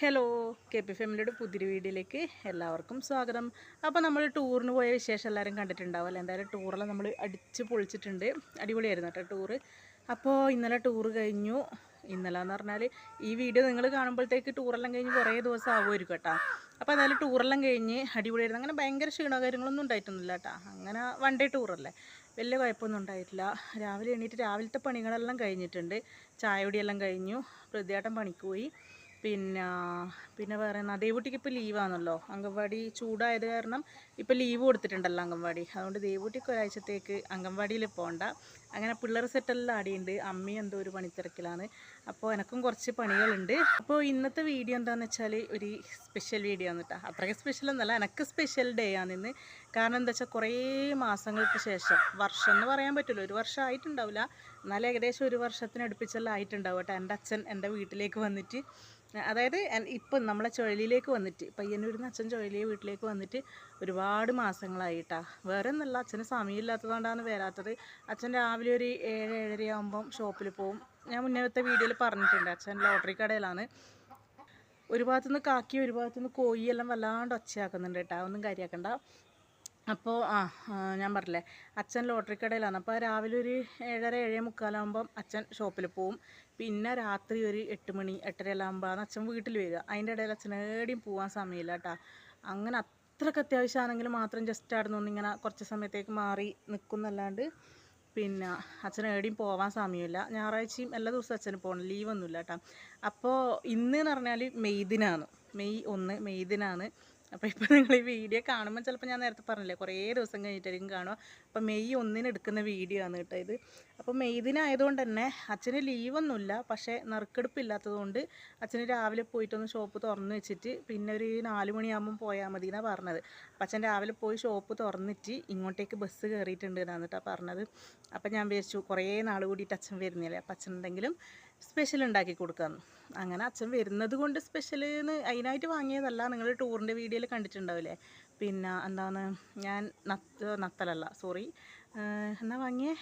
Hello K P ഫാമിലിയുടെ പുതിരി വീഡിയോയിലേക്ക് എല്ലാവർക്കും സ്വാഗതം. അപ്പോൾ നമ്മൾ ടൂറിന് പോയ വിശേഷം എല്ലാവരും കണ്ടിട്ടുണ്ടാവും അല്ലേ എന്തായാലും ടൂറെല്ലാം നമ്മൾ അടിച്ച് പൊളിച്ചിട്ടുണ്ട്. അടിപൊളിയായിരുന്നു കേട്ടോ ടൂറ്. അപ്പോൾ ഇന്നലെ ടൂറ് കഴിഞ്ഞു. ഇന്നലെ എന്ന് പറഞ്ഞാൽ ഈ വീഡിയോ നിങ്ങൾ കാണുമ്പോഴത്തേക്ക് ടൂറെല്ലാം കഴിഞ്ഞ് കുറേ ദിവസം ആവുമായിരിക്കും കേട്ടോ. അപ്പോൾ എന്തായാലും ടൂറെല്ലാം കഴിഞ്ഞ് അടിപൊളിയായിരുന്നു. അങ്ങനെ ഭയങ്കര ക്ഷീണോ കാര്യങ്ങളൊന്നും ഉണ്ടായിട്ടൊന്നുമില്ല കേട്ടോ. അങ്ങനെ വൺ ഡേ ടൂറല്ലേ വലിയ കുഴപ്പമൊന്നും ഉണ്ടായിട്ടില്ല. രാവിലെ എണീറ്റ് രാവിലത്തെ പണികളെല്ലാം കഴിഞ്ഞിട്ടുണ്ട്. ചായ കുടിയെല്ലാം കഴിഞ്ഞു. പ്രതിയാട്ടം പണിക്ക് പോയി. പിന്നെ പിന്നെ വേറെ എന്നാ ദേവൂട്ടിക്ക് ഇപ്പോൾ ലീവാണല്ലോ. അംഗൻവാടി ചൂടായത് കാരണം ഇപ്പോൾ ലീവ് കൊടുത്തിട്ടുണ്ടല്ലോ അംഗൻവാടി. അതുകൊണ്ട് ദേവൂട്ടിക്ക് ഒരാഴ്ചത്തേക്ക് അംഗൻവാടിയിൽ പോകണ്ട അങ്ങനെ പിള്ളേർ സെറ്റെല്ലാം ആടിയുണ്ട്. അമ്മയും എന്തോ ഒരു പണിത്തിരക്കിലാണ്. അപ്പോൾ എനക്കും കുറച്ച് പണികളുണ്ട്. അപ്പോൾ ഇന്നത്തെ വീഡിയോ എന്താണെന്ന് വെച്ചാൽ ഒരു സ്പെഷ്യൽ വീഡിയോ ആണ് കേട്ടോ. അത്രയ്ക്ക് സ്പെഷ്യൽ എന്നല്ല എനിക്ക് സ്പെഷ്യൽ ഡേ ആണ് ഇന്ന്. കാരണം എന്താ വെച്ചാൽ കുറേ മാസങ്ങൾക്ക് ശേഷം വർഷം എന്ന് പറയാൻ പറ്റില്ല. ഒരു വർഷം ആയിട്ടുണ്ടാവില്ല. എന്നാൽ ഏകദേശം ഒരു വർഷത്തിനടുപ്പിച്ചെല്ലാം ആയിട്ടുണ്ടാവും കേട്ടോ. എന്റെ അച്ഛൻ എന്റെ വീട്ടിലേക്ക് വന്നിട്ട്. അതായത് ഇപ്പം നമ്മളെ ചുഴലിയിലേക്ക് വന്നിട്ട് പയ്യന്നൂരിൽ നിന്ന് അച്ഛൻ ചുഴലിയെ വീട്ടിലേക്ക് വന്നിട്ട് ഒരുപാട് മാസങ്ങളായിട്ടാ. വേറെ ഒന്നല്ല അച്ഛന് സമയമില്ലാത്തതുകൊണ്ടാണ് വരാത്തത്. അച്ഛൻ രാവിലെ ഒരു ഏഴ് ഏഴര ആകുമ്പം ഷോപ്പിൽ പോവും. ഞാൻ മുന്നത്തെ വീഡിയോയിൽ പറഞ്ഞിട്ടുണ്ട് അച്ഛൻ ലോട്ടറി കടയിലാണ്. ഒരു ഭാഗത്തുനിന്ന് കാക്കി ഒരു ഭാഗത്തുനിന്ന് കോഴിയെല്ലാം വല്ലാണ്ട് ഒച്ചയാക്കുന്നുണ്ട് കേട്ടോ. ഒന്നും കാര്യമാക്കണ്ട അപ്പോൾ ആ ഞാൻ പറഞ്ഞില്ലേ അച്ഛൻ ലോട്ടറി കടയിലാണ്. അപ്പോൾ രാവിലെ ഒരു ഏഴര ഏഴേ മുക്കാലാകുമ്പം അച്ഛൻ ഷോപ്പിൽ പോവും. പിന്നെ രാത്രി ഒരു എട്ട് മണി എട്ടര എല്ലാം ആകുമ്പോഴാണ് അച്ഛൻ വീട്ടിൽ വരിക. അതിന്റെ ഇടയിൽ അച്ഛൻ ഏടിയും പോകാൻ സമയമില്ല കേട്ടോ. അങ്ങനെ അത്രയ്ക്ക് അത്യാവശ്യമാണെങ്കിൽ മാത്രം ജസ്റ്റ് അവിടെ നിന്ന് ഇങ്ങനെ കുറച്ച് സമയത്തേക്ക് മാറി നിൽക്കുന്നല്ലാണ്ട് പിന്നെ അച്ഛൻ എവിടെയും പോകാൻ സമയമില്ല. ഞായറാഴ്ചയും എല്ലാ ദിവസവും അച്ഛന് പോകണം. ലീവൊന്നുമില്ല കേട്ടോ. അപ്പോൾ ഇന്ന് എന്ന് പറഞ്ഞാൽ മെയ് ദിനാണ് മെയ് ഒന്ന് മെയ് ദിനാണ് അപ്പോൾ ഇപ്പോൾ നിങ്ങൾ ഈ വീഡിയോ കാണുമ്പോൾ ചിലപ്പോൾ ഞാൻ നേരത്തെ പറഞ്ഞില്ലേ കുറേ ദിവസം കഴിഞ്ഞിട്ടായിരിക്കും കാണുക. അപ്പോൾ മെയ് ഒന്നിന് എടുക്കുന്ന വീഡിയോ ആണ് കേട്ടോ ഇത്. അപ്പോൾ മെയ് ദിനായതുകൊണ്ട് തന്നെ അച്ഛന് ലീവൊന്നുമില്ല പക്ഷേ നറുക്കെടുപ്പില്ലാത്തതുകൊണ്ട് അച്ഛന് രാവിലെ പോയിട്ടൊന്ന് ഷോപ്പ് തുറന്നു വെച്ചിട്ട് പിന്നെ ഒരു നാല് മണിയാകുമ്പം പോയാൽ മതി എന്നാണ് പറഞ്ഞത്. അപ്പം അച്ഛൻ രാവിലെ പോയി ഷോപ്പ് തുറന്നിട്ട് ഇങ്ങോട്ടേക്ക് ബസ് കയറിയിട്ടുണ്ട് എന്നാണ് കേട്ടോ പറഞ്ഞത്. അപ്പം ഞാൻ വിചാരിച്ചു കുറേ നാൾ കൂടിയിട്ട് അച്ഛൻ വരുന്നില്ലേ? അപ്പം അച്ഛൻ എന്തെങ്കിലും സ്പെഷ്യൽ ഉണ്ടാക്കി കൊടുക്കാമെന്ന് അങ്ങനെ അച്ഛൻ വരുന്നത് കൊണ്ട് സ്പെഷ്യൽ എന്ന് അതിനായിട്ട് വാങ്ങിയതല്ല. നിങ്ങൾ ടൂറിന്റെ വീഡിയോയിൽ കണ്ടിട്ടുണ്ടാവില്ലേ? പിന്നെ എന്താണ്? ഞാൻ നത്ത് നത്തലല്ല സോറി എന്നാ വാങ്ങിയേ?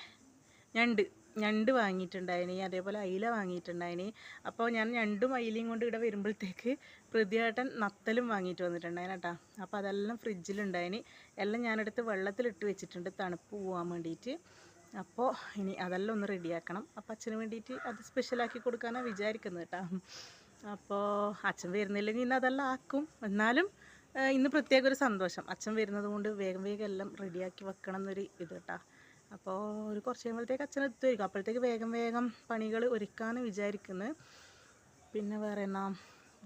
ഞണ്ട്. ഞണ്ട് വാങ്ങിയിട്ടുണ്ടായിനി. അതേപോലെ അയില വാങ്ങിയിട്ടുണ്ടായിനി. അപ്പോൾ ഞാൻ ഞണ്ടും അയിലയും കൊണ്ട് ഇവിടെ വരുമ്പോഴത്തേക്ക് പ്രതിയേട്ടൻ നത്തലും വാങ്ങിയിട്ട് വന്നിട്ടുണ്ടായിന് കേട്ടോ. അപ്പോൾ അതെല്ലാം ഫ്രിഡ്ജിലുണ്ടായിനി എല്ലാം ഞാനെടുത്ത് വെള്ളത്തിലിട്ട് വെച്ചിട്ടുണ്ട് തണുപ്പ് പോകാൻ വേണ്ടിയിട്ട്. അപ്പോൾ ഇനി അതെല്ലാം ഒന്ന് റെഡിയാക്കണം. അപ്പം അച്ഛന് വേണ്ടിയിട്ട് അത് സ്പെഷ്യലാക്കി കൊടുക്കാനാണ് വിചാരിക്കുന്നത് കേട്ടോ. അപ്പോൾ അച്ഛൻ വരുന്നില്ലെങ്കിൽ ഇന്ന് അതെല്ലാം ആക്കും. എന്നാലും ഇന്ന് പ്രത്യേക ഒരു സന്തോഷം. അച്ഛൻ വരുന്നത് കൊണ്ട് വേഗം വേഗം എല്ലാം റെഡിയാക്കി വെക്കണം എന്നൊരു ഇത് കേട്ടോ. അപ്പോൾ ഒരു കുറച്ച് കഴിയുമ്പോഴത്തേക്ക് അച്ഛൻ എത്തുമായിരിക്കും അപ്പോഴത്തേക്ക് വേഗം വേഗം പണികൾ ഒരുക്കാമെന്ന് വിചാരിക്കുന്നത് പിന്നെ വേറെ എന്നാ?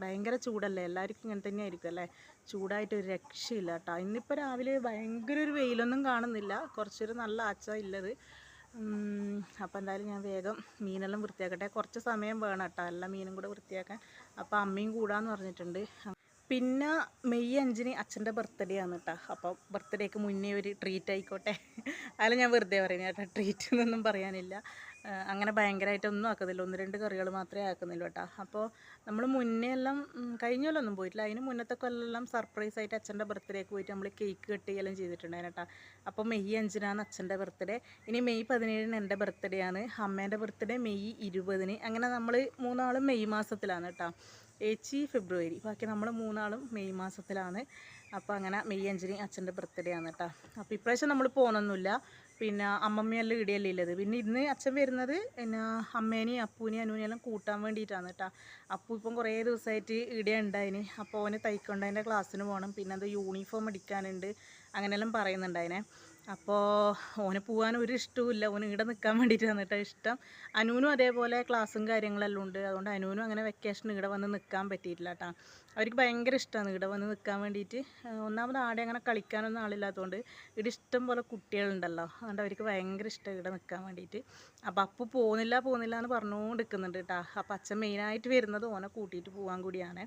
ഭയങ്കര ചൂടല്ലേ? എല്ലാവർക്കും ഇങ്ങനെ തന്നെ ആയിരിക്കും അല്ലേ? ചൂടായിട്ട് ഒരു രക്ഷയില്ല കേട്ടോ ഇന്നിപ്പോൾ രാവിലെ ഭയങ്കര ഒരു വെയിലൊന്നും കാണുന്നില്ല. കുറച്ചൊരു നല്ല ആച്ച ഇല്ലത്. അപ്പോൾ എന്തായാലും ഞാൻ വേഗം മീനെല്ലാം വൃത്തിയാക്കട്ടെ. കുറച്ച് സമയം വേണം കേട്ടോ എല്ലാ മീനും കൂടെ വൃത്തിയാക്കാൻ. അപ്പോൾ അമ്മയും കൂടാന്ന് പറഞ്ഞിട്ടുണ്ട്. പിന്നെ മെയ് അഞ്ചിന് അച്ഛന്റെ ബർത്ത്ഡേ ആണ് കേട്ടോ അപ്പോൾ ബർത്ത്ഡേക്ക് മുന്നേ ഒരു ട്രീറ്റ് ആയിക്കോട്ടെ. അതിൽ ഞാൻ വെറുതെ പറയുന്നത് കേട്ടോ ട്രീറ്റ് എന്നൊന്നും പറയാനില്ല. അങ്ങനെ ഭയങ്കരമായിട്ടൊന്നും ആക്കുന്നില്ല ഒന്ന് രണ്ട് കറികൾ മാത്രമേ ആക്കുന്നില്ല കേട്ടോ അപ്പോൾ നമ്മൾ മുന്നേ എല്ലാം കഴിഞ്ഞ കൊല്ലമൊന്നും പോയിട്ടില്ല. അതിന് മുന്നത്തെ കൊല്ലം സർപ്രൈസ് ആയിട്ട് അച്ഛന്റെ ബർത്ത്ഡേക്ക് പോയിട്ട് നമ്മൾ കേക്ക് കട്ട് ചെയ്യലും ചെയ്തിട്ടുണ്ടായിരുന്നു കേട്ടോ. അപ്പോൾ മെയ് അഞ്ചിനാണ് അച്ഛന്റെ ബർത്ത്ഡേ ഇനി മെയ് പതിനേഴിന് എന്റെ ബർത്ത്ഡേ ആണ്. അമ്മേന്റെ ബർത്ത്ഡേ മെയ് ഇരുപതിന്. അങ്ങനെ നമ്മൾ മൂന്നാളും മെയ് മാസത്തിലാണ് കേട്ടോ. ഏച്ചി ഫെബ്രുവരി. ബാക്കി നമ്മൾ മൂന്നാളും മെയ് മാസത്തിലാണ്. അപ്പോൾ അങ്ങനെ മെയ് അഞ്ചിന് അച്ഛന്റെ ബർത്ത്ഡേ ആണ് കേട്ടോ. അപ്പോൾ ഇപ്രാവശ്യം നമ്മൾ പോകുന്നൊന്നുമില്ല പിന്നെ അമ്മമ്മയെല്ലാം ഇടിയല്ലേ ഉള്ളത് പിന്നെ ഇന്ന് അച്ഛൻ വരുന്നത് പിന്നെ അമ്മേനെയും അപ്പൂനെയും അനുവിനെയും എല്ലാം കൂട്ടാൻ വേണ്ടിയിട്ടാണ് കേട്ടോ. അപ്പൂ ഇപ്പം കുറേ ദിവസമായിട്ട് ഇടിയ ഉണ്ടായിന്. അപ്പോൾ അവന് തൈക്കൊണ്ടതിന്റെ ക്ലാസ്സിന് പോകണം. പിന്നെ അത് യൂണിഫോം അടിക്കാനുണ്ട്. അങ്ങനെയെല്ലാം പറയുന്നുണ്ടായിനെ. അപ്പോൾ ഓന് പോകാൻ ഒരു ഇഷ്ടവുമില്ല. ഓന് ഇവിടെ നിൽക്കാൻ വേണ്ടിയിട്ടാണ് കേട്ടോ ഇഷ്ടം. അനുവിനും അതേപോലെ ക്ലാസ്സും കാര്യങ്ങളെല്ലാം ഉണ്ട്. അതുകൊണ്ട് അനുവിനും അങ്ങനെ വെക്കേഷൻ ഇവിടെ വന്ന് നിൽക്കാൻ പറ്റിയിട്ടില്ല കേട്ടോ അവർക്ക് ഭയങ്കര ഇഷ്ടമാണ് ഇവിടെ വന്ന് നിൽക്കാൻ വേണ്ടിയിട്ട്. ഒന്നാമത് ആടെ അങ്ങനെ കളിക്കാനൊന്നും ആളില്ലാത്തതുകൊണ്ട് ഇവിടെ ഇഷ്ടം പോലെ കുട്ടികളുണ്ടല്ലോ. അതുകൊണ്ട് അവർക്ക് ഭയങ്കര ഇഷ്ടം ഇവിടെ നിൽക്കാൻ വേണ്ടിയിട്ട്. അപ്പോൾ അപ്പു പോകുന്നില്ല പോകുന്നില്ല എന്ന് പറഞ്ഞുകൊണ്ട് നിൽക്കുന്നുണ്ട് കേട്ടോ അപ്പോൾ അച്ഛൻ മെയിനായിട്ട് വരുന്നത് ഓനെ കൂട്ടിയിട്ട് പോകാൻ കൂടിയാണ്.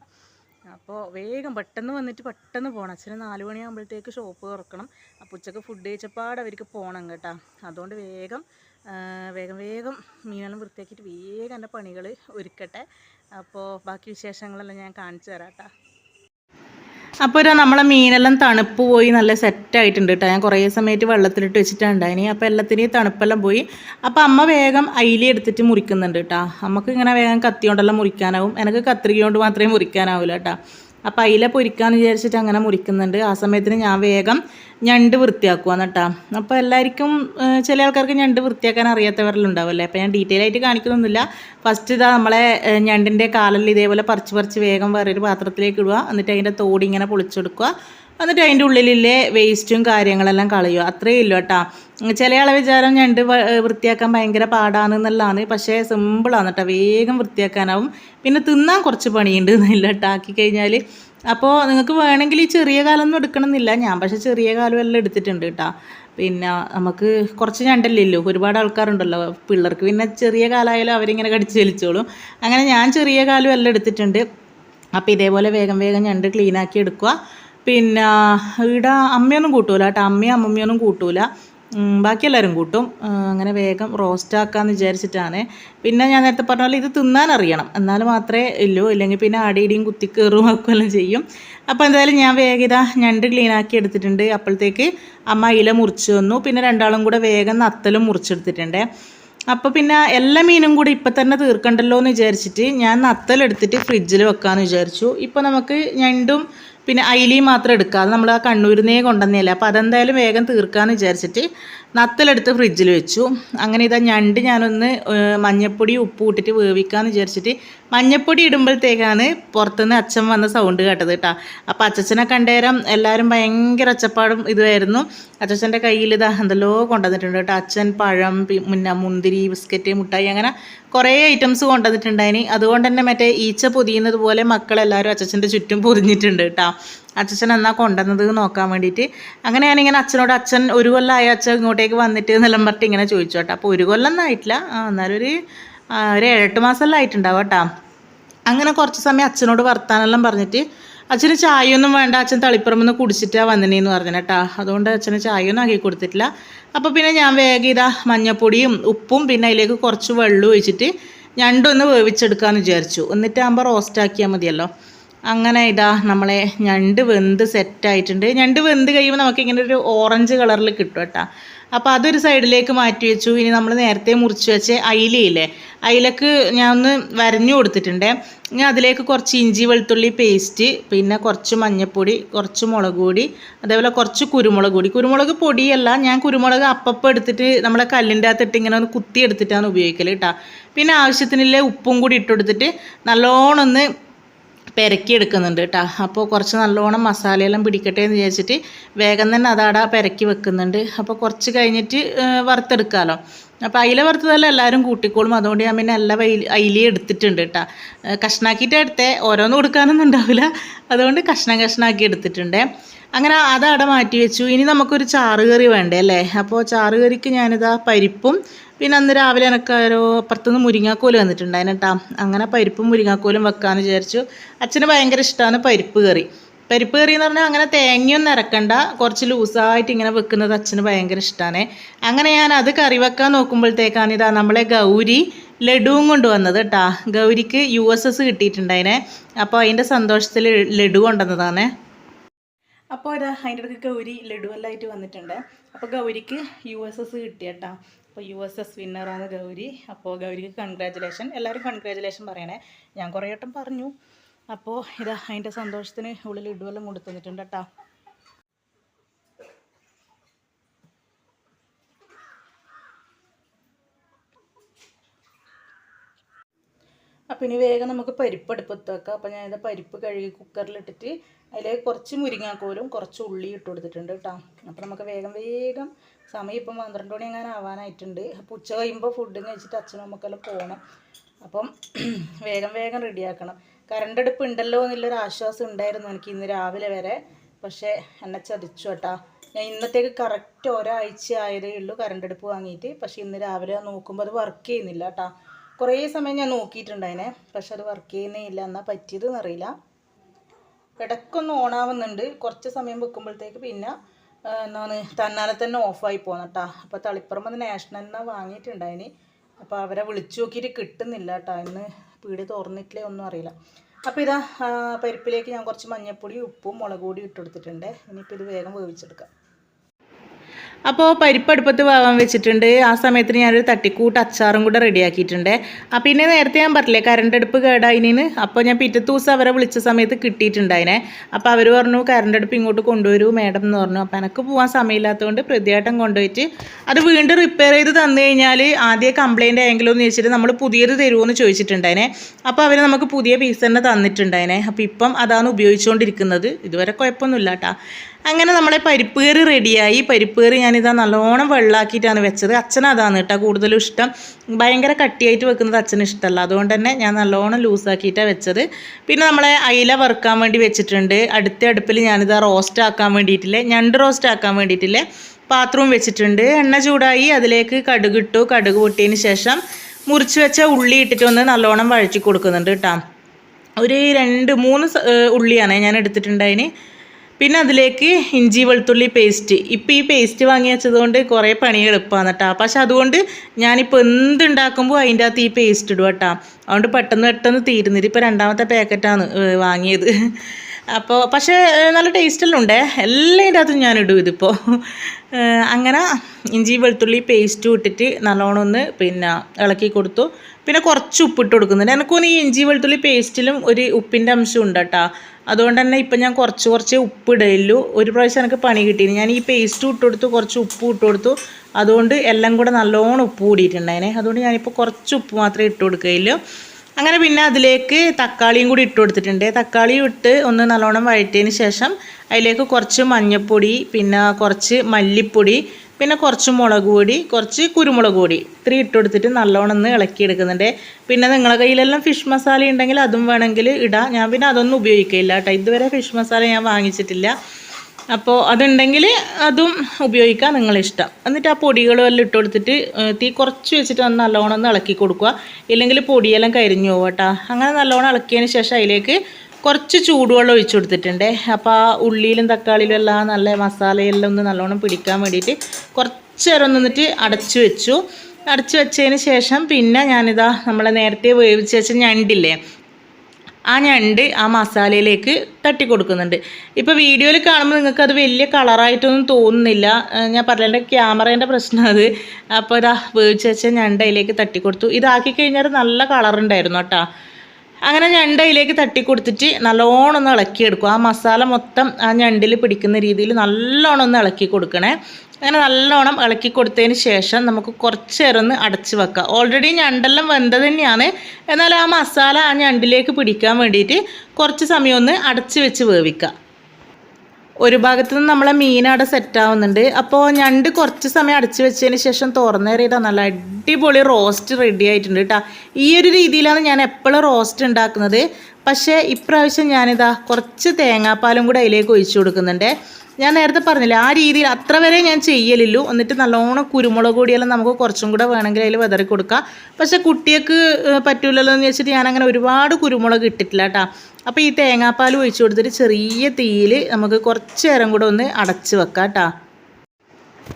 അപ്പോൾ വേഗം പെട്ടെന്ന് വന്നിട്ട് പെട്ടെന്ന് പോകണം അച്ഛന് നാല് മണിയാകുമ്പോഴത്തേക്ക് ഷോപ്പ് തുറക്കണം. അപ്പോൾ ഉച്ചയ്ക്ക് ഫുഡ് കഴിച്ചപ്പാട് അവർക്ക് പോകണം കേട്ടോ. അതുകൊണ്ട് വേഗം വേഗം വേഗം മീനെല്ലാം വൃത്തിയാക്കിയിട്ട് വേഗം എന്റെ പണികൾ ഒരുക്കട്ടെ. അപ്പോൾ ബാക്കി വിശേഷങ്ങളെല്ലാം ഞാൻ കാണിച്ചു തരാം കേട്ടോ അപ്പോൾ ഒരു നമ്മളെ മീനെല്ലാം തണുപ്പ് പോയി നല്ല സെറ്റായിട്ടുണ്ട് കേട്ടോ ഞാൻ കുറേ സമയത്ത് വെള്ളത്തിലിട്ട് വെച്ചിട്ടുണ്ടായിനി അപ്പോൾ എല്ലാത്തിനും തണുപ്പെല്ലാം പോയി. അപ്പോൾ അമ്മ വേഗം അയിലി എടുത്തിട്ട് മുറിക്കുന്നുണ്ട് കേട്ടോ അമ്മയ്ക്ക് ഇങ്ങനെ വേഗം കത്തി കൊണ്ടെല്ലാം മുറിക്കാനാവും. എനിക്ക് കത്രിക കൊണ്ട് മാത്രമേ മുറിക്കാനാവില്ല കേട്ടോ അപ്പോൾ അയില പൊരിക്കാമെന്ന് വിചാരിച്ചിട്ട് അങ്ങനെ മുറിക്കുന്നുണ്ട്. ആ സമയത്തിന് ഞാൻ വേഗം ഞണ്ട് വൃത്തിയാക്കുക എന്നിട്ടാ അപ്പോൾ എല്ലാവർക്കും ചില ആൾക്കാർക്ക് ഞണ്ട് വൃത്തിയാക്കാൻ അറിയാത്തവരിലുണ്ടാവുമല്ലേ അപ്പോൾ ഞാൻ ഡീറ്റെയിൽ ആയിട്ട് കാണിക്കുന്നൊന്നുമില്ല. ഫസ്റ്റ് ഇതാ നമ്മളെ ഞണ്ടിന്റെ കാലിൽ ഇതേപോലെ പറിച്ച് പറിച്ച് വേഗം വേറൊരു പാത്രത്തിലേക്ക് ഇടുക. എന്നിട്ട് അതിന്റെ തോടി ഇങ്ങനെ പൊളിച്ചെടുക്കുക. എന്നിട്ട് അതിന്റെ ഉള്ളിലെ വേസ്റ്റും കാര്യങ്ങളെല്ലാം കളയുക. അത്രയേ ഇല്ല കേട്ടോ. ചില ആളെ വിചാരം ഞണ്ട് വൃത്തിയാക്കാൻ ഭയങ്കര പാടാണെന്നുള്ളതാണ് പക്ഷേ സിമ്പിളാണ് കേട്ടോ. വേഗം വൃത്തിയാക്കാനാവും. പിന്നെ തിന്നാൻ കുറച്ച് പണിയുണ്ട് എന്നില്ല കേട്ടോ. ആക്കി കഴിഞ്ഞാൽ അപ്പോൾ നിങ്ങൾക്ക് വേണമെങ്കിൽ ഈ ചെറിയ കാലമൊന്നും എടുക്കണമെന്നില്ല. ഞാൻ പക്ഷേ ചെറിയ കാലം എല്ലാം എടുത്തിട്ടുണ്ട് കേട്ടോ. പിന്നെ നമുക്ക് കുറച്ച് ഞണ്ടല്ലല്ലോ ഒരുപാട് ആൾക്കാരുണ്ടല്ലോ. പിള്ളേർക്ക് പിന്നെ ചെറിയ കാലമായാലും അവരിങ്ങനെ കടിച്ച് വലിച്ചോളും. അങ്ങനെ ഞാൻ ചെറിയ കാലം എല്ലാം എടുത്തിട്ടുണ്ട്. അപ്പോൾ ഇതേപോലെ വേഗം വേഗം ഞണ്ട് ക്ലീനാക്കി എടുക്കുക. പിന്നെ ഇവിടെ അമ്മയൊന്നും കൂട്ടൂല കേട്ടോ. അമ്മയും അമ്മമ്മയൊന്നും കൂട്ടൂല. ബാക്കി എല്ലാവരും കൂട്ടും. അങ്ങനെ വേഗം റോസ്റ്റ് ആക്കാമെന്ന് വിചാരിച്ചിട്ടാണ്. പിന്നെ ഞാൻ നേരത്തെ പറഞ്ഞ പോലെ ഇത് തിന്നാൻ അറിയണം. എന്നാൽ മാത്രമേ ഇല്ലൂ. ഇല്ലെങ്കിൽ പിന്നെ അടിയിടിയും കുത്തിക്കേറും ആക്കുകയെല്ലാം ചെയ്യും. അപ്പോൾ എന്തായാലും ഞാൻ വേഗം ഇതാ ഞണ്ട് ക്ലീനാക്കി എടുത്തിട്ടുണ്ട്. അപ്പോഴത്തേക്ക് അമ്മ ഇല മുറിച്ച് വന്നു. പിന്നെ രണ്ടാളും കൂടെ വേഗം നത്തലും മുറിച്ചെടുത്തിട്ടുണ്ട്. അപ്പോൾ പിന്നെ എല്ലാ മീനും കൂടി ഇപ്പം തന്നെ തീർക്കണ്ടല്ലോ എന്ന് വിചാരിച്ചിട്ട് ഞാൻ നത്തലെടുത്തിട്ട് ഫ്രിഡ്ജിൽ വെക്കാമെന്ന് വിചാരിച്ചു. ഇപ്പോൾ നമുക്ക് ഞണ്ടും പിന്നെ അയിലയും മാത്രം എടുക്കുക. അത് നമ്മൾ ആ കണ്ണൂരിന്നേ കൊണ്ടുവന്നില്ല. അപ്പോൾ അതെന്തായാലും വേഗം തീർക്കാമെന്ന് വിചാരിച്ചിട്ട് നത്തലെടുത്ത് ഫ്രിഡ്ജിൽ വെച്ചു. അങ്ങനെ ഇതാ ഞണ്ട് ഞാനൊന്ന് മഞ്ഞപ്പൊടി ഉപ്പ് ഇട്ടിട്ട് വേവിക്കാമെന്ന് വിചാരിച്ചിട്ട് മഞ്ഞപ്പൊടി ഇടുമ്പോഴത്തേക്കാണ് പുറത്തുനിന്ന് അച്ഛൻ വന്ന സൗണ്ട് കേട്ടത് കേട്ടോ. അപ്പോൾ അച്ഛനെ കണ്ടേരം എല്ലാവരും ഭയങ്കര ഒച്ചപ്പാടും ഇതുമായിരുന്നു അച്ഛന്റെ കയ്യിൽ ഇതാ എന്തല്ലോ കൊണ്ടുവന്നിട്ടുണ്ട് കേട്ടോ. അച്ഛൻ പഴം പിന്നെ മുന്തിരി ബിസ്ക്കറ്റ് മുട്ടായി അങ്ങനെ കുറേ ഐറ്റംസ് കൊണ്ടുവന്നിട്ടുണ്ടായിന്. അതുകൊണ്ട് തന്നെ മറ്റേ ഈച്ച പൊതിയുന്നത് പോലെ മക്കളെല്ലാവരും അച്ഛന്റെ ചുറ്റും പൊതിഞ്ഞിട്ടുണ്ട് കേട്ടോ. അച്ഛൻ എന്നാ കൊണ്ടുവന്നത് നോക്കാൻ വേണ്ടിയിട്ട്. അങ്ങനെ ഞാനിങ്ങനെ അച്ഛനോട് അച്ഛൻ ഒരു കൊല്ലമായ അച്ഛൻ ഇങ്ങോട്ടേക്ക് വന്നിട്ട്? എന്നെല്ലാം പറഞ്ഞിട്ട് ഇങ്ങനെ ചോദിച്ചു കേട്ടോ. അപ്പോൾ ഒരു കൊല്ലം ഒന്നും ആയിട്ടില്ല. ആ എന്നാലും ഒരു ഒരു ഏഴെട്ട് മാസമെല്ലാം ആയിട്ടുണ്ടാവും കേട്ടോ. അങ്ങനെ കുറച്ച് സമയം അച്ഛനോട് വർത്താനെല്ലാം പറഞ്ഞിട്ട് അച്ഛന് ചായയൊന്നും വേണ്ട. അച്ഛൻ തളിപ്പുറമെന്ന് കുടിച്ചിട്ടാണ് വന്നിനെന്ന് പറഞ്ഞു കേട്ടോ. അതുകൊണ്ട് അച്ഛന് ചായയൊന്നും ആക്കി കൊടുത്തിട്ടില്ല. അപ്പോൾ പിന്നെ ഞാൻ വേഗം ഇതാ മഞ്ഞപ്പൊടിയും ഉപ്പും പിന്നെ അതിലേക്ക് കുറച്ച് വെള്ളം ഒഴിച്ചിട്ട് ഞണ്ടൊന്ന് വേവിച്ചെടുക്കാമെന്ന് വിചാരിച്ചു. എന്നിട്ടാകുമ്പോൾ റോസ്റ്റാക്കിയാൽ മതിയല്ലോ. അങ്ങനെ ഇതാ നമ്മളെ ഞണ്ട് വെന്ത് സെറ്റായിട്ടുണ്ട് ഞണ്ട് വെന്ത് കഴിയുമ്പോൾ നമുക്ക് ഇങ്ങനെ ഒരു ഓറഞ്ച് കളറിൽ കിട്ടും കേട്ടോ. അപ്പോൾ അതൊരു സൈഡിലേക്ക് മാറ്റി വെച്ചു. ഇനി നമ്മൾ നേരത്തെ മുറിച്ച് വെച്ച അയിലയില്ലേ അയിലക്ക് ഞാൻ ഒന്ന് വരഞ്ഞു കൊടുത്തിട്ടുണ്ട്. ഇനി അതിലേക്ക് കുറച്ച് ഇഞ്ചി വെളുത്തുള്ളി പേസ്റ്റ് പിന്നെ കുറച്ച് മഞ്ഞൾപ്പൊടി കുറച്ച് മുളക് പൊടി അതേപോലെ കുറച്ച് കുരുമുളക് പൊടി. കുരുമുളക് പൊടിയല്ല ഞാൻ കുരുമുളക് അപ്പപ്പം എടുത്തിട്ട് നമ്മളെ കല്ലിന്റെ അകത്തിട്ട് ഇങ്ങനെ ഒന്ന് കുത്തി എടുത്തിട്ടാണ് ഉപയോഗിക്കൽ കേട്ടോ. പിന്നെ ആവശ്യത്തിനുള്ള ഉപ്പും കൂടി ഇട്ടുകൊടുത്തിട്ട് നല്ലോണം ഒന്ന് പെരക്കി എടുക്കുന്നുണ്ട് കേട്ടോ അപ്പോൾ കുറച്ച് നല്ലോണം മസാലയെല്ലാം പിടിക്കട്ടെ എന്ന് വിചാരിച്ചിട്ട് വേഗം തന്നെ അതാടാ പെരക്കി വെക്കുന്നുണ്ട്. അപ്പോൾ കുറച്ച് കഴിഞ്ഞിട്ട് വറുത്തെടുക്കാമല്ലോ അപ്പോൾ അയില വറുത്തതല്ല എല്ലാവരും കൂട്ടിക്കോളും. അതുകൊണ്ട് ഞാൻ പിന്നെ എല്ലാ വൈ അയിലയും എടുത്തിട്ടുണ്ട് കേട്ടോ കഷ്ണാക്കിയിട്ട് എടുത്തേ. ഓരോന്നും കൊടുക്കാനൊന്നും ഉണ്ടാവില്ല. അതുകൊണ്ട് കഷ്ണം കഷ്ണാക്കി എടുത്തിട്ടുണ്ട്. അങ്ങനെ അതവിടെ മാറ്റി വെച്ചു. ഇനി നമുക്കൊരു ചാറുകറി വേണ്ടേ അല്ലേ? അപ്പോൾ ചാറുകറിക്ക് ഞാനിതാ പരിപ്പും പിന്നെ അന്ന് രാവിലെ എനിക്ക് ഓരോ അപ്പുറത്തുനിന്ന് മുരിങ്ങാക്കോൽ വന്നിട്ടുണ്ടായിരുന്നു കേട്ടോ. അങ്ങനെ പരിപ്പും മുരിങ്ങാക്കോലും വെക്കാമെന്ന് വിചാരിച്ചു. അച്ഛന് ഭയങ്കര ഇഷ്ടമാണ് പരിപ്പ് കറി. പരിപ്പ് കറി എന്ന് പറഞ്ഞാൽ അങ്ങനെ തേങ്ങയൊന്നും ഇറക്കണ്ട കുറച്ച് ലൂസായിട്ട് ഇങ്ങനെ വെക്കുന്നത് അച്ഛന് ഭയങ്കര ഇഷ്ടമാണ് അങ്ങനെ ഞാൻ അത് കറി വെക്കാൻ നോക്കുമ്പോഴത്തേക്കാണ് ഇതാ നമ്മളെ ഗൗരി ലഡുവും കൊണ്ടുവന്നത് കേട്ടോ. ഗൗരിക്ക് യു എസ് എസ് കിട്ടിയിട്ടുണ്ടായിനെ. അപ്പോൾ അതിന്റെ സന്തോഷത്തിൽ ലഡു കൊണ്ടുവന്നതാണ്. അപ്പോൾ ഇതാ അതിന്റെ ഇടയ്ക്ക് ഗൗരി ലഡുവെല്ലായിട്ട് വന്നിട്ടുണ്ട്. അപ്പോൾ ഗൗരിക്ക് യു എസ് എസ് കിട്ടിയട്ടോ. അപ്പോൾ യു എസ് എസ് വിന്നറാണ് ഗൗരി. അപ്പോൾ ഗൗരിക്ക് കൺഗ്രാജുലേഷൻ എല്ലാവരും കൺഗ്രാജുലേഷൻ പറയണേ. ഞാൻ കുറേ വട്ടം പറഞ്ഞു. അപ്പോൾ ഇതാ അതിന്റെ സന്തോഷത്തിന് ഉള്ളിൽ ഇടുവെല്ലാം കൊണ്ടു തന്നിട്ടുണ്ട് കേട്ടോ അപ്പോൾ ഇനി വേഗം നമുക്ക് പരിപ്പ് അടുപ്പത്ത് വെക്കാം അപ്പം ഞാനിത് പരിപ്പ് കഴുകി കുക്കറിലിട്ടിട്ട് അതിൽ കുറച്ച് മുരിങ്ങാക്കോലും കുറച്ച് ഉള്ളി ഇട്ട് കൊടുത്തിട്ടുണ്ട് കേട്ടോ. അപ്പം നമുക്ക് വേഗം വേഗം സമയം ഇപ്പം പന്ത്രണ്ട് മണി അങ്ങനെ ആവാനായിട്ടുണ്ട്. അപ്പോൾ ഉച്ച കഴിയുമ്പോൾ ഫുഡും കഴിച്ചിട്ട് അച്ഛനും നമുക്കെല്ലാം പോകണം അപ്പം വേഗം വേഗം റെഡിയാക്കണം. കറണ്ട് അടുപ്പ് ഉണ്ടല്ലോ എന്നുള്ളൊരു ആശ്വാസം ഉണ്ടായിരുന്നു എനിക്ക് ഇന്ന് രാവിലെ വരെ. പക്ഷേ എന്നെ ചതിച്ചു കേട്ടോ. ഞാൻ ഇന്നത്തേക്ക് കറക്റ്റ് ഒരാഴ്ച ആയതേ ഉള്ളൂ കറണ്ട് അടുപ്പ് വാങ്ങിയിട്ട്. പക്ഷേ ഇന്ന് രാവിലെ നോക്കുമ്പോൾ അത് വർക്ക് ചെയ്യുന്നില്ല കേട്ടാ. കുറേ സമയം ഞാൻ നോക്കിയിട്ടുണ്ടായിനെ. പക്ഷെ അത് വർക്ക് ചെയ്യുന്നേ ഇല്ല. എന്നാൽ പറ്റിയതെന്ന് അറിയില്ല. ഇടയ്ക്കൊന്ന് ഓണാവുന്നുണ്ട്. കുറച്ച് സമയം വെക്കുമ്പോഴത്തേക്ക് പിന്നെ എന്നാണ് തന്നാലെ തന്നെ ഓഫായി പോകുന്ന കേട്ടോ അപ്പോൾ തളിപ്പുറം എന്നാണ് വാങ്ങിയിട്ടുണ്ടായിന്. അപ്പോൾ അവരെ വിളിച്ചു നോക്കിയിട്ട് കിട്ടുന്നില്ല കേട്ടോ ഇന്ന് പീടി തുറന്നിട്ടില്ലേ ഒന്നും അറിയില്ല. അപ്പോൾ ഇതാ പരിപ്പിലേക്ക് ഞാൻ കുറച്ച് മഞ്ഞൾപ്പൊടി ഉപ്പും മുളക് പൊടി ഇട്ട് കൊടുത്തിട്ടുണ്ട്. ഇനിയിപ്പോൾ ഇത് വേഗം വേവിച്ചെടുക്കാം. അപ്പോൾ പരിപ്പ് അടുപ്പത്ത് വേവാൻ വെച്ചിട്ടുണ്ട്. ആ സമയത്തിന് ഞാനൊരു തട്ടിക്കൂട്ട് അച്ചാറും കൂടെ റെഡിയാക്കിയിട്ടുണ്ട്. അപ്പം പിന്നെ നേരത്തെ ഞാൻ പറഞ്ഞില്ലേ കറണ്ട് അടുപ്പ് കേടായിന് അപ്പോൾ ഞാൻ പിറ്റത്തെ ദിവസം അവരെ വിളിച്ച സമയത്ത് കിട്ടിയിട്ടുണ്ടായിനെ. അപ്പോൾ അവർ പറഞ്ഞു കറണ്ട് അടുപ്പ് ഇങ്ങോട്ട് കൊണ്ടുവരൂ മാഡം എന്ന് പറഞ്ഞു. അപ്പോൾ എനിക്ക് പോകാൻ സമയമില്ലാത്തതുകൊണ്ട് പ്രതിയായിട്ടും കൊണ്ടുപോയിട്ട് അത് വീണ്ടും റിപ്പയർ ചെയ്ത് തന്നു കഴിഞ്ഞാൽ ആദ്യം കംപ്ലയിന്റ് ആയെങ്കിലും എന്ന് ചോദിച്ചിട്ട് നമ്മൾ പുതിയത് തരുമോ എന്ന് ചോദിച്ചിട്ടുണ്ടായിനെ. അപ്പോൾ അവർ നമുക്ക് പുതിയ പീസ് തന്നെ തന്നിട്ടുണ്ടായിനെ. അപ്പോൾ ഇപ്പം അതാണ് ഉപയോഗിച്ചുകൊണ്ടിരിക്കുന്നത് ഇതുവരെ കുഴപ്പമൊന്നുമില്ല കേട്ടോ അങ്ങനെ നമ്മളെ പരിപ്പ് കറി റെഡിയായി. പരിപ്പ് കറി ഞാനിതാ നല്ലോണം വെള്ളമാക്കിയിട്ടാണ് വെച്ചത്. അച്ഛൻ അതാണ് കേട്ടോ കൂടുതലും ഇഷ്ടം. ഭയങ്കര കട്ടിയായിട്ട് വെക്കുന്നത് അച്ഛന് ഇഷ്ടമല്ല. അതുകൊണ്ട് തന്നെ ഞാൻ നല്ലോണം ലൂസാക്കിയിട്ടാണ് വെച്ചത്. പിന്നെ നമ്മളെ അയില വറുക്കാൻ വേണ്ടി വെച്ചിട്ടുണ്ട്. അടുത്ത അടുപ്പിൽ ഞാനിതാ റോസ്റ്റ് ആക്കാൻ വേണ്ടിയിട്ടില്ലേ? ഞണ്ട് റോസ്റ്റ് ആക്കാൻ വേണ്ടിയിട്ടില്ലേ? പാത്രവും വെച്ചിട്ടുണ്ട്. എണ്ണ ചൂടായി അതിലേക്ക് കടുക് ഇട്ടു. കടുക് പൊട്ടിയതിന് ശേഷം മുറിച്ച് വെച്ച ഉള്ളി ഇട്ടിട്ട് ഒന്ന് നല്ലോണം വഴറ്റി കൊടുക്കുന്നുണ്ട് കേട്ടോ. ഒരു രണ്ട് മൂന്ന് ഉള്ളിയാണ് ഞാൻ എടുത്തിട്ടുണ്ടായിന്. പിന്നെ അതിലേക്ക് ഇഞ്ചി വെളുത്തുള്ളി പേസ്റ്റ് ഇപ്പോൾ ഈ പേസ്റ്റ് വാങ്ങി വെച്ചതുകൊണ്ട് കുറേ പണി എളുപ്പമാണ് കേട്ടോ പക്ഷെ അതുകൊണ്ട് ഞാനിപ്പോൾ എന്തുണ്ടാക്കുമ്പോൾ അതിന്റെ അകത്ത് ഈ പേസ്റ്റ് ഇടും കേട്ടോ അതുകൊണ്ട് പെട്ടെന്ന് പെട്ടെന്ന് തീരുന്നില്ല ഇപ്പോൾ രണ്ടാമത്തെ പാക്കറ്റാണ് വാങ്ങിയത്. അപ്പോൾ പക്ഷേ നല്ല ടേസ്റ്റെല്ലാം ഉണ്ടേ എല്ലാം ഇതിന്റെ അകത്തും ഞാൻ ഇടും ഇതിപ്പോൾ അങ്ങനെ ഇഞ്ചി വെളുത്തുള്ളി പേസ്റ്റും ഇട്ടിട്ട് നല്ലോണം ഒന്ന് പിന്നെ ഇളക്കി കൊടുത്തു. പിന്നെ കുറച്ച് ഉപ്പിട്ട് കൊടുക്കുന്നുണ്ട്. എനിക്കൊന്ന് ഈ ഇഞ്ചി വെളുത്തുള്ളി പേസ്റ്റിലും ഒരു ഉപ്പിന്റെ അംശം ഉണ്ട് കേട്ടോ അതുകൊണ്ട് തന്നെ ഇപ്പം ഞാൻ കുറച്ച് കുറച്ച് ഉപ്പ് ഇടയുള്ളൂ ഒരു പ്രാവശ്യം എനിക്ക് പണി കിട്ടിയിരുന്നു ഞാൻ ഈ പേസ്റ്റും ഇട്ട് കൊടുത്തു കുറച്ച് ഉപ്പും ഇട്ട് കൊടുത്തു. അതുകൊണ്ട് എല്ലാം കൂടെ നല്ലോണം ഉപ്പ് കൂടിയിട്ടുണ്ടായിനെ. അതുകൊണ്ട് ഞാനിപ്പോൾ കുറച്ച് ഉപ്പ് മാത്രമേ ഇട്ട് കൊടുക്കുകയുള്ളൂ. അങ്ങനെ പിന്നെ അതിലേക്ക് തക്കാളിയും കൂടി ഇട്ട് കൊടുത്തിട്ടുണ്ട്. തക്കാളി ഇട്ട് ഒന്ന് നല്ലോണം വഴറ്റിയതിന് ശേഷം അതിലേക്ക് കുറച്ച് മഞ്ഞൾപ്പൊടി പിന്നെ കുറച്ച് മല്ലിപ്പൊടി പിന്നെ കുറച്ച് മുളക് പൊടി കുറച്ച് കുരുമുളക് പൊടി ഇത്രയും ഇട്ട് കൊടുത്തിട്ട് നല്ലോണം ഒന്ന് ഇളക്കിയെടുക്കുന്നുണ്ട്. പിന്നെ നിങ്ങളുടെ കയ്യിലെല്ലാം ഫിഷ് മസാല ഉണ്ടെങ്കിൽ അതും വേണമെങ്കിൽ ഇടാം. ഞാൻ പിന്നെ അതൊന്നും ഉപയോഗിക്കില്ല കേട്ടോ. ഇതുവരെ ഫിഷ് മസാല ഞാൻ വാങ്ങിച്ചിട്ടില്ല. അപ്പോൾ അതുണ്ടെങ്കിൽ അതും ഉപയോഗിക്കാം നിങ്ങളിഷ്ടം. എന്നിട്ട് ആ പൊടികളും എല്ലാം ഇട്ട് കൊടുത്തിട്ട് തീ കുറച്ച് വെച്ചിട്ട് ഒന്ന് നല്ലോണം ഒന്ന് ഇളക്കി കൊടുക്കുക. ഇല്ലെങ്കിൽ പൊടിയെല്ലാം കരിഞ്ഞു പോകും കേട്ടോ. അങ്ങനെ നല്ലോണം ഇളക്കിയതിന് ശേഷം അതിലേക്ക് കുറച്ച് ചൂടുവെള്ളം ഒഴിച്ചു കൊടുത്തിട്ടുണ്ട്. അപ്പോൾ ആ ഉള്ളിയിലും തക്കാളിയിലും എല്ലാം നല്ല മസാലയെല്ലാം ഒന്ന് നല്ലോണം പിടിക്കാൻ വേണ്ടിയിട്ട് കുറച്ച് നേരം നിന്നിട്ട് അടച്ചു വെച്ചു. അടച്ചു വെച്ചതിന് ശേഷം പിന്നെ ഞാനിതാ നമ്മളെ നേരത്തെ വേവിച്ച് വെച്ച ഞണ്ടില്ലേ ആ ഞണ്ട് ആ മസാലയിലേക്ക് തട്ടി കൊടുക്കുന്നുണ്ട്. ഇപ്പോൾ വീഡിയോയിൽ കാണുമ്പോൾ നിങ്ങൾക്ക് അത് വലിയ കളറായിട്ടൊന്നും തോന്നുന്നില്ല. ഞാൻ പറഞ്ഞ എന്റെ ക്യാമറേന്റെ പ്രശ്നം അത്. അപ്പോൾ ഇതാ വേവിച്ച് വെച്ച ഞണ്ട് അതിലേക്ക് തട്ടി കൊടുത്തു. ഇതാക്കി കഴിഞ്ഞാൽ നല്ല കളറുണ്ടായിരുന്നു കേട്ടോ. അങ്ങനെ ഞണ്ടയിലേക്ക് തട്ടി കൊടുത്തിട്ട് നല്ലോണം ഒന്ന് ഇളക്കിയെടുക്കും. ആ മസാല മൊത്തം ആ ഞണ്ടിൽ പിടിക്കുന്ന രീതിയിൽ നല്ലോണം ഒന്ന് ഇളക്കി കൊടുക്കണേ. അങ്ങനെ നല്ലോണം ഇളക്കി കൊടുത്തതിന് ശേഷം നമുക്ക് കുറച്ച് നേരം ഒന്ന് അടച്ച് വെക്കാം. ഓൾറെഡി ഞണ്ടെല്ലാം വെന്തത് തന്നെയാണ്. എന്നാൽ ആ മസാല ആ ഞണ്ടിലേക്ക് പിടിക്കാൻ വേണ്ടിയിട്ട് കുറച്ച് സമയം ഒന്ന് അടച്ച് വെച്ച് വേവിക്കാം. ഒരു ഭാഗത്ത് നിന്ന് നമ്മളെ മീൻ അവിടെ സെറ്റ് ആവുന്നുണ്ട്. അപ്പോൾ ഞണ്ട് കുറച്ച് സമയം അടച്ചു വെച്ചതിന് ശേഷം തുറന്നേറിയിട്ടാ നല്ല അടിപൊളി റോസ്റ്റ് റെഡി ആയിട്ടുണ്ട് കേട്ടോ ഈ ഒരു രീതിയിലാണ് ഞാൻ എപ്പോഴും റോസ്റ്റ് ഉണ്ടാക്കുന്നത്. പക്ഷേ ഇപ്രാവശ്യം ഞാനിതാ കുറച്ച് തേങ്ങാപ്പാലും കൂടെ അതിലേക്ക് ഒഴിച്ചു കൊടുക്കുന്നുണ്ട്. ഞാൻ നേരത്തെ പറഞ്ഞില്ലേ ആ രീതിയിൽ അത്ര വരെ ഞാൻ ചെയ്യലില്ലു. എന്നിട്ട് നല്ലോണം കുരുമുളക് പൊടിയെല്ലാം നമുക്ക് കുറച്ചും കൂടെ വേണമെങ്കിൽ അതിൽ വിതറി കൊടുക്കാം. പക്ഷേ കുട്ടികൾക്ക് പറ്റില്ലല്ലോ പറ്റൂലല്ലോ എന്ന് വെച്ചിട്ട് ഞാൻ അങ്ങനെ ഒരുപാട് കുരുമുളക് ഇട്ടിട്ടില്ല കേട്ടോ അപ്പോൾ ഈ തേങ്ങാപ്പാൽ ഒഴിച്ചു കൊടുത്തിട്ട് ചെറിയ തീയിൽ നമുക്ക് കുറച്ച് നേരം കൂടെ ഒന്ന് അടച്ച് വെക്കാം കേട്ടോ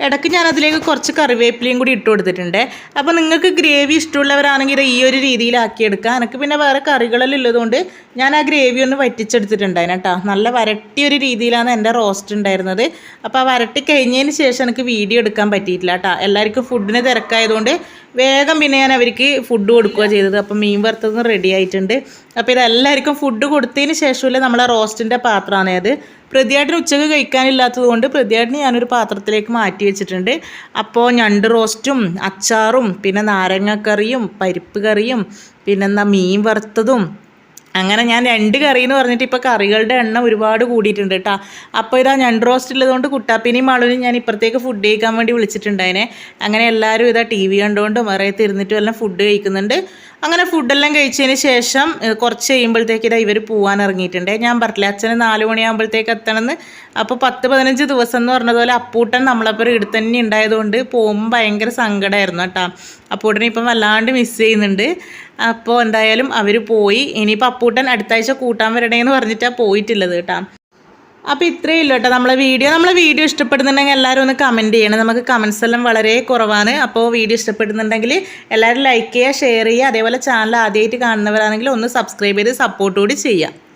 ഇടയ്ക്ക് ഞാൻ അതിലേക്ക് കുറച്ച് കറിവേപ്പിലയും കൂടി ഇട്ട് കൊടുത്തിട്ടുണ്ട്. അപ്പോൾ നിങ്ങൾക്ക് ഗ്രേവി ഇഷ്ടമുള്ളവരാണെങ്കിൽ ഈ ഒരു രീതിയിലാക്കിയെടുക്കാം. എനിക്ക് പിന്നെ വേറെ കറികളെല്ലാം ഉള്ളതുകൊണ്ട് ഞാൻ ആ ഗ്രേവി ഒന്ന് വറ്റിച്ചെടുത്തിട്ടുണ്ടായിരുന്നു കേട്ടോ നല്ല വരട്ടിയ ഒരു രീതിയിലാണ് എന്റെ റോസ്റ്റ് ഉണ്ടായിരുന്നത്. അപ്പോൾ ആ വരട്ടി കഴിഞ്ഞതിന് ശേഷം എനിക്ക് വീഡിയോ എടുക്കാൻ പറ്റിയിട്ടില്ല കേട്ടോ എല്ലാവർക്കും ഫുഡിന് തിരക്കായതുകൊണ്ട് വേഗം പിന്നെ ഞാൻ അവർക്ക് ഫുഡ് കൊടുക്കുക ചെയ്തത്. അപ്പം മീൻ വറുത്തതും റെഡി ആയിട്ടുണ്ട്. അപ്പോൾ ഇതെല്ലാവർക്കും ഫുഡ് കൊടുത്തതിന് ശേഷമല്ലേ നമ്മളെ റോസ്റ്റിന്റെ പാത്രമാണേത്. പ്രതിയാട്ടിന് ഉച്ചയ്ക്ക് കഴിക്കാനില്ലാത്തത് കൊണ്ട് പ്രതിയാട്ടിന് ഞാനൊരു പാത്രത്തിലേക്ക് മാറ്റി വെച്ചിട്ടുണ്ട്. അപ്പോൾ ഞണ്ട് റോസ്റ്റും അച്ചാറും പിന്നെ നാരങ്ങക്കറിയും പരിപ്പ് കറിയും പിന്നെ പിന്നെന്താ മീൻ വറുത്തതും. അങ്ങനെ ഞാൻ രണ്ട് കറി എന്ന് പറഞ്ഞിട്ട് ഇപ്പോൾ കറികളുടെ എണ്ണം ഒരുപാട് കൂടിയിട്ടുണ്ട് കേട്ടോ അപ്പോൾ ഇതാ ഞണ്ട് റോസ്റ്റ് ഉള്ളതുകൊണ്ട് കുട്ടാപ്പിനെയും മാളൂനും ഞാൻ ഇപ്പുറത്തേക്ക് ഫുഡ് കഴിക്കാൻ വേണ്ടി വിളിച്ചിട്ടുണ്ടായിനെ. അങ്ങനെ എല്ലാവരും ഇതാ ടി വി കണ്ടുകൊണ്ടും മറയത്ത് ഇരുന്നിട്ടും എല്ലാം ഫുഡ് കഴിക്കുന്നുണ്ട്. അങ്ങനെ ഫുഡെല്ലാം കഴിച്ചതിന് ശേഷം കുറച്ച് കഴിയുമ്പോഴത്തേക്ക് ഇതാ ഇവർ പോകാൻ ഇറങ്ങിയിട്ടുണ്ട്. ഞാൻ പറഞ്ഞില്ല അച്ഛന് നാല് മണിയാകുമ്പോഴത്തേക്ക് എത്തണമെന്ന്. അപ്പോൾ പത്ത് പതിനഞ്ച് ദിവസം എന്ന് പറഞ്ഞതുപോലെ അപ്പൂട്ടൻ നമ്മളപ്പുറം ഇവിടെ തന്നെ ഉണ്ടായതുകൊണ്ട് പോകുമ്പോൾ ഭയങ്കര സങ്കടമായിരുന്നു കേട്ടോ. അപ്പൂട്ടനെ ഇപ്പം വല്ലാണ്ട് മിസ് ചെയ്യുന്നുണ്ട്. അപ്പോൾ എന്തായാലും അവർ പോയി. ഇനിയിപ്പോൾ അപ്പൂട്ടൻ അടുത്താഴ്ച കൂട്ടാൻ വരണേന്ന് പറഞ്ഞിട്ടാണ് പോയിട്ടുള്ളത് കേട്ടോ. അപ്പോൾ ഇത്രയേ ഉള്ളൂ കേട്ടോ നമ്മളെ വീഡിയോ. നമ്മളെ വീഡിയോ ഇഷ്ടപ്പെടുന്നുണ്ടെങ്കിൽ എല്ലാവരും ഒന്ന് കമന്റ് ചെയ്യണം. നമുക്ക് കമൻസ് എല്ലാം വളരെ കുറവാണ്. അപ്പോൾ വീഡിയോ ഇഷ്ടപ്പെടുന്നുണ്ടെങ്കിൽ എല്ലാവരും ലൈക്ക് ചെയ്യുക ഷെയർ ചെയ്യുക. അതേപോലെ ചാനൽ ആദ്യമായിട്ട് കാണുന്നവരാണെങ്കിൽ ഒന്ന് സബ്സ്ക്രൈബ് ചെയ്ത് സപ്പോർട്ട് കൂടി ചെയ്യുക.